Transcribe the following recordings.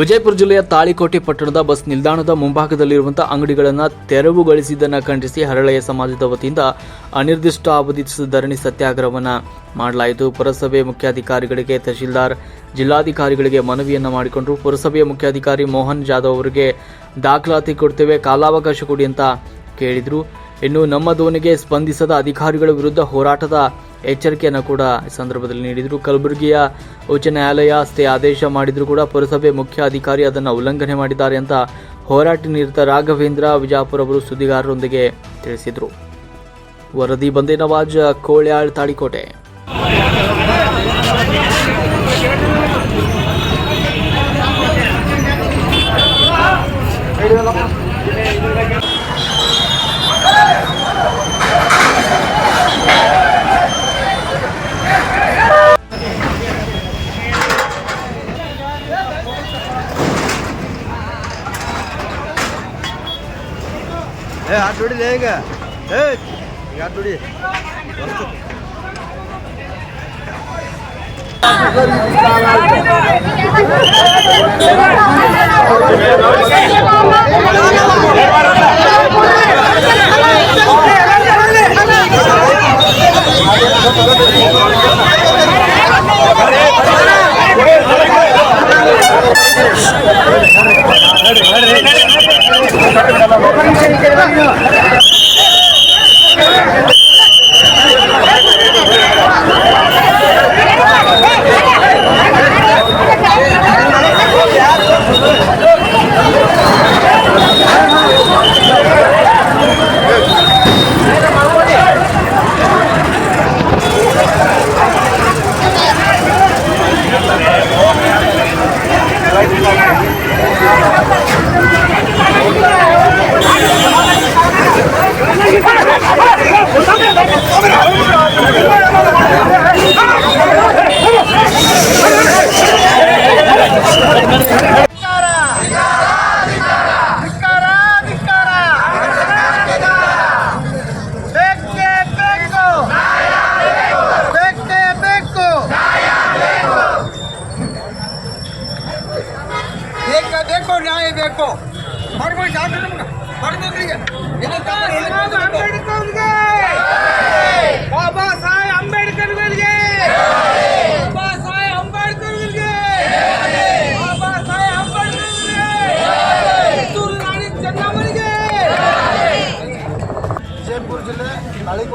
ವಿಜಯಪುರ ಜಿಲ್ಲೆಯ ತಾಳಿಕೋಟೆ ಪಟ್ಟಣದ ಬಸ್ ನಿಲ್ದಾಣದ ಮುಂಭಾಗದಲ್ಲಿರುವಂತಹ ಅಂಗಡಿಗಳನ್ನು ತೆರವುಗೊಳಿಸಿದ್ದನ್ನು ಖಂಡಿಸಿ ಹರಳೆಯ ಸಮಾಜದ ವತಿಯಿಂದ ಅನಿರ್ದಿಷ್ಟ ಅವಧಿ ಧರಣಿ ಸತ್ಯಾಗ್ರಹವನ್ನು ಮಾಡಲಾಯಿತು. ಪುರಸಭೆ ಮುಖ್ಯಾಧಿಕಾರಿಗಳಿಗೆ ತಹಶೀಲ್ದಾರ್, ಜಿಲ್ಲಾಧಿಕಾರಿಗಳಿಗೆ ಮನವಿಯನ್ನು ಮಾಡಿಕೊಂಡರು. ಪುರಸಭೆಯ ಮುಖ್ಯಾಧಿಕಾರಿ ಮೋಹನ್ ಜಾಧವ್ ಅವರಿಗೆ ದಾಖಲಾತಿ ಕೊಡ್ತೇವೆ, ಕಾಲಾವಕಾಶ ಕೊಡಿ ಅಂತ ಕೇಳಿದರು. ಇನ್ನು ನಮ್ಮ ಧೋನಿಗೆ ಸ್ಪಂದಿಸದ ಅಧಿಕಾರಿಗಳ ವಿರುದ್ಧ ಹೋರಾಟದ ಎಚ್ಚರಿಕೆಯನ್ನು ಕೂಡ ಈ ಸಂದರ್ಭದಲ್ಲಿ ನೀಡಿದರು ಕಲಬುರಗಿಯ ಉಚ್ಚ ನ್ಯಾಯಾಲಯ ಸ್ಥೆ ಆದೇಶ ಮಾಡಿದರೂ ಕೂಡ ಪುರಸಭೆ ಮುಖ್ಯ ಅಧಿಕಾರಿ ಅದನ್ನು ಉಲ್ಲಂಘನೆ ಮಾಡಿದ್ದಾರೆ ಅಂತ ಹೋರಾಟ ನಿರತ ರಾಘವೇಂದ್ರ ವಿಜಾಪುರ ಅವರು ಸುದ್ದಿಗಾರರೊಂದಿಗೆ ತಿಳಿಸಿದರು ವರದಿ ಬಂದೇ ನವಾಜ್ ಕೋಳ್ಯಾಳ್ ತಾಳಿಕೋಟೆ ಏ ಹಾಟ್ ಹೊಡಿಲಿ ಈಗ ಏ ಈಗ ಹಾಟ್ ಹೊಡಿ ಧಿಕ್ಕಾರ, Yeah.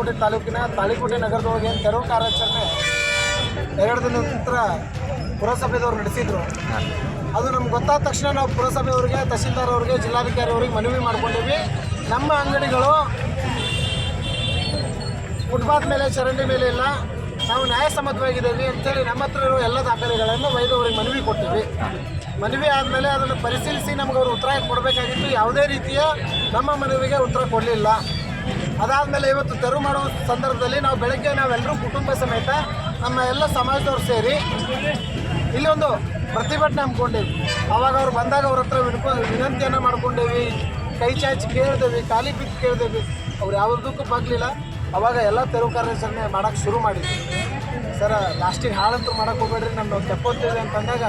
ತಾಳಿಕೋಟೆ ತಾಲೂಕಿನ ತಾಳಿಕೋಟೆ ನಗರದೊಳಗೆ ತೆರವು ಕಾರ್ಯಾಚರಣೆ ಎರಡು ದಿನದ ನಂತರ ಪುರಸಭೆದವ್ರು ನಡೆಸಿದ್ರು. ಅದು ನಮ್ಗೆ ಗೊತ್ತಾದ ತಕ್ಷಣ ನಾವು ಪುರಸಭೆಯವ್ರಿಗೆ, ತಹಸೀಲ್ದಾರ್ ಅವರಿಗೆ, ಜಿಲ್ಲಾಧಿಕಾರಿ ಅವರಿಗೆ ಮನವಿ ಮಾಡ್ಕೊಂಡಿವಿ ನಮ್ಮ ಅಂಗಡಿಗಳು ಫುಟ್ಪಾತ್ ಮೇಲೆ, ಚರಂಡಿ ಮೇಲೆ ಇಲ್ಲ. ನಾವು ನ್ಯಾಯಸಮ್ಮತವಾಗಿದ್ದೀವಿ ಅಂತೇಳಿ ನಮ್ಮ ಹತ್ರ ಇರೋ ಎಲ್ಲ ದಾಖಲೆಗಳನ್ನು ವೈದ್ಯವ್ರಿಗೆ ಮನವಿ ಕೊಟ್ಟಿವಿ ಮನವಿ ಆದಮೇಲೆ ಅದನ್ನು ಪರಿಶೀಲಿಸಿ ನಮ್ಗೆ ಅವರು ಉತ್ತರ ಕೊಡಬೇಕಾಗಿತ್ತು. ಯಾವುದೇ ರೀತಿಯ ನಮ್ಮ ಮನವಿಗೆ ಉತ್ತರ ಕೊಡಲಿಲ್ಲ. ಅದಾದಮೇಲೆ ಇವತ್ತು ತೆರವು ಮಾಡೋ ಸಂದರ್ಭದಲ್ಲಿ ನಾವು ಬೆಳಗ್ಗೆ ನಾವೆಲ್ಲರೂ ಕುಟುಂಬ ಸಮೇತ ನಮ್ಮ ಎಲ್ಲ ಸಮಾಜದವ್ರು ಸೇರಿ ಇಲ್ಲಿ ಒಂದು ಪ್ರತಿಭಟನೆ ಹಮ್ಮಿಕೊಂಡೇವಿ. ಅವಾಗ ಅವ್ರು ಬಂದಾಗ ಅವ್ರ ಹತ್ರ ವಿನಪ, ವಿನಂತಿಯನ್ನು ಮಾಡ್ಕೊಂಡೇವಿ. ಕೈ ಚಾಚಿ ಕೇಳ್ದೇವಿ ಖಾಲಿ ಬಿದ್ದು ಕೇಳ್ದೇವಿ. ಅವ್ರು ಯಾವುದಕ್ಕೂ ಬಗ್ಲಿಲ್ಲ. ಅವಾಗ ಎಲ್ಲ ತೆರವು ಕಾರ್ಯಾಚರಣೆ ಮಾಡೋಕ್ಕೆ ಶುರು ಮಾಡಿದ್ವಿ. ಸರ, ಲಾಸ್ಟಿಗೆ ಹಾಳಂತೂ ಮಾಡೋಕೆ ಹೋಗ್ಬೇಡ್ರಿ ನಮ್ಮ ತಪ್ಪೋತೀವಿ ಅಂತಂದಾಗ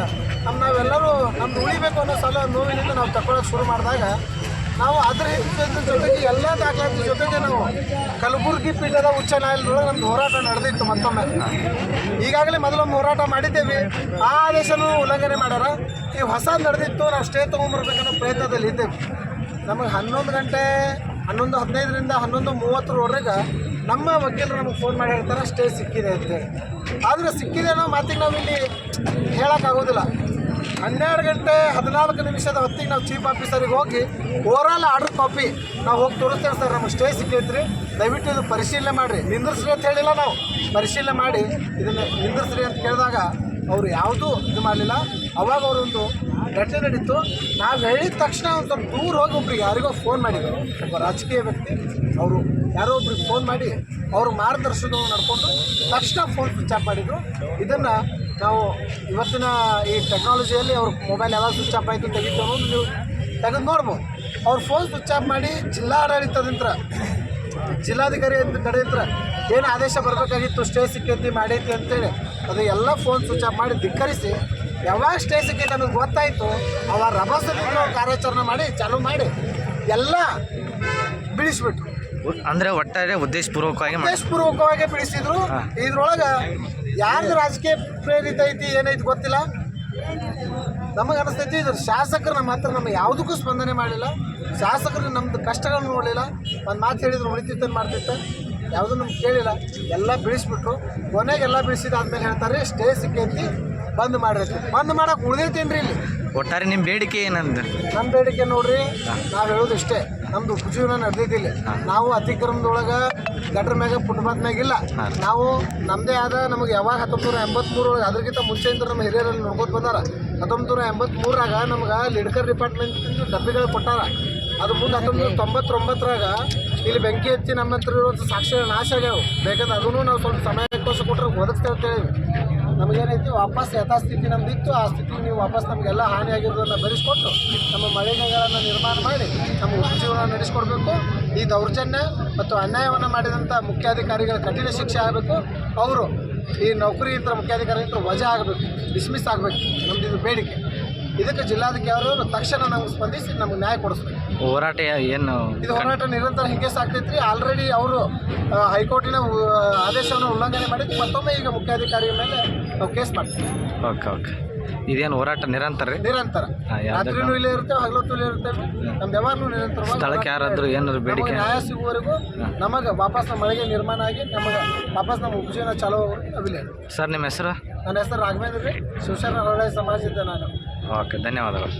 ನಮ್ಮ ನಾವೆಲ್ಲರೂ ನಮ್ದು ಉಳಿಬೇಕು ಅನ್ನೋ ಸಲ ನೋವಿನಿಂದ ನಾವು ತಗೊಳಕ್ಕೆ ಶುರು ಮಾಡಿದಾಗ ನಾವು ಅದ್ರ ಜೊತೆಗೆ ಎಲ್ಲ ದಾಖಲಾತಿ ಜೊತೆಗೆ ನಾವು ಕಲಬುರಗಿ ಪೀಠದ ಉಚ್ಚ ನ್ಯಾಯಾಲಯದೊಳಗೆ ನಮ್ದು ಹೋರಾಟ ನಡೆದಿತ್ತು ಮತ್ತೊಮ್ಮೆ. ಈಗಾಗಲೇ ಮೊದಲೊಮ್ಮೆ ಹೋರಾಟ ಮಾಡಿದ್ದೇವೆ. ಆ ಆದೇಶನೂ ಉಲ್ಲಂಘನೆ ಮಾಡ್ಯಾರ. ಈ ಹೊಸ ನಡೆದಿತ್ತು, ನಾವು ಸ್ಟೇ ತೊಗೊಂಬರ್ಬೇಕನ್ನೋ ಪ್ರಯತ್ನದಲ್ಲಿ ಇದ್ದೇವೆ. ನಮಗೆ ಹನ್ನೊಂದು ಗಂಟೆ, ಹನ್ನೊಂದು ಹದಿನೈದರಿಂದ ಹನ್ನೊಂದು ಮೂವತ್ತರವರೆಗೆ ನಮ್ಮ ವಕೀಲರು ನಮಗೆ ಫೋನ್ ಮಾಡಿ ಹೇಳ್ತಾರೆ ಸ್ಟೇ ಸಿಕ್ಕಿದೆ ಅಂತೇಳಿ. ಆದರೆ ಸಿಕ್ಕಿದೆ ಅನ್ನೋ ಮಾತಿಗೆ ನಾವಿಲ್ಲಿ ಹೇಳೋಕ್ಕಾಗೋದಿಲ್ಲ. ಹನ್ನೆರಡು ಗಂಟೆ ಹದಿನಾಲ್ಕು ನಿಮಿಷದ ಹೊತ್ತಿಗೆ ನಾವು ಚೀಫ್ ಆಫೀಸರಿಗೆ ಹೋಗಿ ಓವರಾಲ್ ಆರ್ಡರ್ ಕಾಪಿ ನಾವು ಹೋಗಿ ತೋರಿಸ್ತೇವೆ ಸರ್ ನಮಗೆ ಸ್ಟೇ ಸಿಕ್ಕೈತ್ರಿ ದಯವಿಟ್ಟು ಇದು ಪರಿಶೀಲನೆ ಮಾಡಿರಿ. ನಿಂದಿರ್ಸ್ರಿ ಅಂತ ಹೇಳಿಲ್ಲ ನಾವು. ಪರಿಶೀಲನೆ ಮಾಡಿ ಇದನ್ನು ನಿಂದಿರ್ಸ್ರಿ ಅಂತ ಕೇಳಿದಾಗ ಅವರು ಯಾವುದೂ ಇದು ಮಾಡಲಿಲ್ಲ. ಅವಾಗ ಅವರೊಂದು ಘಟನೆ ನಡೀತು. ನಾವು ಹೇಳಿದ ತಕ್ಷಣ ಒಂದು ಸ್ವಲ್ಪ ದೂರ ಹೋಗಿ ಒಬ್ರಿಗೆ ಯಾರಿಗೋ ಫೋನ್ ಮಾಡಿದ್ರು. ಒಬ್ಬ ರಾಜಕೀಯ ವ್ಯಕ್ತಿ. ಅವರು ಯಾರೋ ಒಬ್ರಿಗೆ ಫೋನ್ ಮಾಡಿ ಅವ್ರ ಮಾರ್ಗದರ್ಶನ ನಡ್ಕೊಂಡು ತಕ್ಷಣ ಫೋನ್ ಸ್ವಿಚ್ ಆಫ್ ಮಾಡಿದರು. ಇದನ್ನು ನಾವು ಇವತ್ತಿನ ಈ ಟೆಕ್ನಾಲಜಿಯಲ್ಲಿ ಅವ್ರ ಮೊಬೈಲ್ ಯಾವಾಗ ಸ್ವಿಚ್ ಆಫ್ ಆಯಿತು ತೆಗಿತು ಅನ್ನೋದು ನೀವು ತೆಗೆದು ನೋಡ್ಬೋದು. ಅವ್ರ ಫೋನ್ ಸ್ವಿಚ್ ಆಫ್ ಮಾಡಿ ಜಿಲ್ಲಾಡಳಿತದಿಂದ ಜಿಲ್ಲಾಧಿಕಾರಿ ಅಂತ ಕಡೆಯಿಂದ ಏನು ಆದೇಶ ಬರಬೇಕಾಗಿತ್ತು ಸ್ಟೇ ಸಿಕ್ಕೈತಿ ಮಾಡೈತಿ ಅಂತೇಳಿ ಅದು ಎಲ್ಲ ಫೋನ್ ಸ್ವಿಚ್ ಆಫ್ ಮಾಡಿ ಧಿಕ್ಕರಿಸಿ ಯಾವಾಗ ಸ್ಟೇ ಸಿಕ್ಕೈತಿ ಅನ್ನೋದು ಗೊತ್ತಾಯಿತು ಅವ ರಭಸದಿಂದ ಕಾರ್ಯಾಚರಣೆ ಮಾಡಿ ಚಾಲು ಮಾಡಿ ಎಲ್ಲ ಬಿಡಿಸ್ಬಿಟ್ರು. ಅಂದರೆ ಒಟ್ಟಾರೆ ಉದ್ದೇಶಪೂರ್ವಕವಾಗಿ ಉದ್ದೇಶಪೂರ್ವಕವಾಗಿ ಬಿಡಿಸಿದ್ರು. ಇದ್ರೊಳಗೆ ಯಾರ್ದು ರಾಜಕೀಯ ಪ್ರೇರಿತ ಐತಿ, ಏನೈತಿ ಗೊತ್ತಿಲ್ಲ. ನಮಗೆ ಅನಿಸ್ತೈತಿ, ಇದ್ರ ಶಾಸಕರು ನಮ್ಮ ಹತ್ರ ನಮ್ಮ ಯಾವುದಕ್ಕೂ ಸ್ಪಂದನೆ ಮಾಡಿಲ್ಲ ಶಾಸಕರು ನಮ್ದು ಕಷ್ಟಗಳನ್ನು ನೋಡಲಿಲ್ಲ. ಒಂದು ಮಾತು ಹೇಳಿದ್ರು ಉಳಿತಿತ್ತೇನು ಮಾಡ್ತಿತ್ತು. ಯಾವುದೂ ನಮ್ಗೆ ಕೇಳಿಲ್ಲ. ಎಲ್ಲ ಬಿಡಿಸ್ಬಿಟ್ರು ಕೊನೆಗೆ ಎಲ್ಲ ಬಿಡಿಸಿದಾದ್ಮೇಲೆ ಹೇಳ್ತಾರೆ, ಸ್ಟೇ ಸಿಕ್ಕೈತಿ, ಬಂದ್ ಮಾಡಿರ್ತೀವಿ ಬಂದ್ ಮಾಡಕ್ಕೆ ಉಳಿದೈತೇನ್ರಿ ಇಲ್ಲಿ? ಒಟ್ಟಾರೆ ನಿಮ್ಮ ಬೇಡಿಕೆ ಏನಂದ ನಮ್ಮ ಬೇಡಿಕೆ ನೋಡ್ರಿ ನಾವು ಹೇಳೋದು ಇಷ್ಟೇ. ನಮ್ದು ಉಪಜೀವನ ನಡೆದಿದ್ದಿಲ್ಲ. ನಾವು ಅತಿಕ್ರಮದೊಳಗೆ ಗಟ್ರ ಮ್ಯಾಗ ಫುಟ್ಪಾತ್ ಮ್ಯಾಗ ಇಲ್ಲ. ನಾವು ನಮ್ಮದೇ ಆದ ನಮಗೆ ಯಾವಾಗ ಹತ್ತೊಂಬತ್ತು ನೂರ ಎಂಬತ್ಮೂರೊಳಗೆ ಅದಕ್ಕಿಂತ ಮುಂಚೆಯಿಂದ ನಮ್ಮ ಹಿರಿಯರಲ್ಲಿ ನೋಡ್ಕೊತ ಬಂದಾರ. ಹತ್ತೊಂಬತ್ತು ನೂರ ಎಂಬತ್ಮೂರಾಗ ನಮ್ಗೆ ಲಿಡ್ಕರ್ ಡಿಪಾರ್ಟ್ಮೆಂಟ್ ಡಬ್ಬಿಗಳು ಕೊಟ್ಟಾರ. ಅದು ಮುಂದೆ ಹತ್ತೊಂಬತ್ತು ನೂರ ತೊಂಬತ್ತೊಂಬತ್ತರಾಗ ಇಲ್ಲಿ ಬೆಂಕಿ ಹಚ್ಚಿ ನಮ್ಮ ಹತ್ರ ಇರುವಂಥ ಸಾಕ್ಷಿಗಳು ನಾಶ ಆಗ್ಯಾವ. ಬೇಕಂದ್ರೆ ಅದನ್ನು ನಾವು ಸ್ವಲ್ಪ ಸಮಯಕ್ಕೋಸ್ಕರ ಕೊಟ್ಟರೆ ಒದಗಿಸ್ತೇವೆ ಅಂತ ಹೇಳಿವಿ ನಮಗೇನೈತಿ ವಾಪಸ್ ಯಥಾಸ್ಥಿತಿ ನಮ್ದಿತ್ತು ಆ ಸ್ಥಿತಿ ನೀವು ವಾಪಸ್ ನಮಗೆಲ್ಲ ಹಾನಿಯಾಗಿರೋದನ್ನು ಭರಿಸ್ಕೊಟ್ಟು ನಮ್ಮ ಮಳಿಗೆಗಳನ್ನು ನಿರ್ಮಾಣ ಮಾಡಿ ನಮ್ಮ ಉಪಜೀವನ ನಡೆಸ್ಕೊಡ್ಬೇಕು. ಈ ದೌರ್ಜನ್ಯ ಮತ್ತು ಅನ್ಯಾಯವನ್ನು ಮಾಡಿದಂಥ ಮುಖ್ಯಾಧಿಕಾರಿಗಳ ಕಠಿಣ ಶಿಕ್ಷೆ ಆಗಬೇಕು. ಅವರು ಈ ನೌಕರಿ ಇತರ ಮುಖ್ಯಾಧಿಕಾರಿ ಹತ್ರ ವಜಾ ಆಗಬೇಕು ಡಿಸ್ಮಿಸ್ ಆಗಬೇಕು. ನಮ್ದು ಇದು ಬೇಡಿಕೆ. ಇದಕ್ಕೆ ಜಿಲ್ಲಾಧಿಕಾರಿ ಅವರು ತಕ್ಷಣ ನಮ್ಗೆ ಸ್ಪಂದಿಸಿ ನಮ್ಗೆ ನ್ಯಾಯ ಕೊಡಿಸ್ಬೇಕು. ಹೋರಾಟ ಏನು ಇದು ಹೋರಾಟ ನಿರಂತರ ಹಿಂಗೆ ಸಾಕ್ತೈತ್ರಿ ಆಲ್ರೆಡಿ ಅವರು ಹೈಕೋರ್ಟಿನ ಆದೇಶವನ್ನು ಉಲ್ಲಂಘನೆ ಮಾಡಿದ್ದು ಮತ್ತೊಮ್ಮೆ ಈಗ ಮುಖ್ಯಾಧಿಕಾರಿಯ ಮೇಲೆ ನಾವು ಕೇಸ್ ಮಾಡ್ತೀವಿ. Okay okay. ಇದೇನು ಹೋರಾಟ ನಿರಂತರ ರೀ? ನಿರಂತರ. ಹಾ? ರಾತ್ರಿನೂ ಇಲ್ಲೇ ಇರ್ತೇವೆ ಹಗಲೊತ್ತು ಇಲ್ಲೇ ಇರ್ತೇವೆ ನಮ್ಮ ಯಾವಾಗಲೂ ನಿರಂತರ ಸ್ಥಳಕ್ಕೆ ಯಾರಾದರೂ ಏನಾದ್ರು ಬೇಡಿಕೆ ನ್ಯಾಯ ಸಿಗುವವರೆಗೂ ನಮಗೆ ವಾಪಸ್ ನಮ್ಮ ಮಳೆಗೆ ನಿರ್ಮಾಣ ಆಗಿ ನಮಗೆ ವಾಪಸ್ ನಮ್ಮ ಉಪಜೀವನ ಚಾಲೂ ಅವಿಲ್ಲ. ಸರ್ ನಿಮ್ಮ ಹೆಸರು? ನನ್ನ ಹೆಸರು ರಾಘವೇಂದ್ರ ರೀ. ಶಿವಶರಣ ಹೊರಳೆ ಸಮಾಜದ ನಾನು. ಓಕೆ ಧನ್ಯವಾದಗಳು.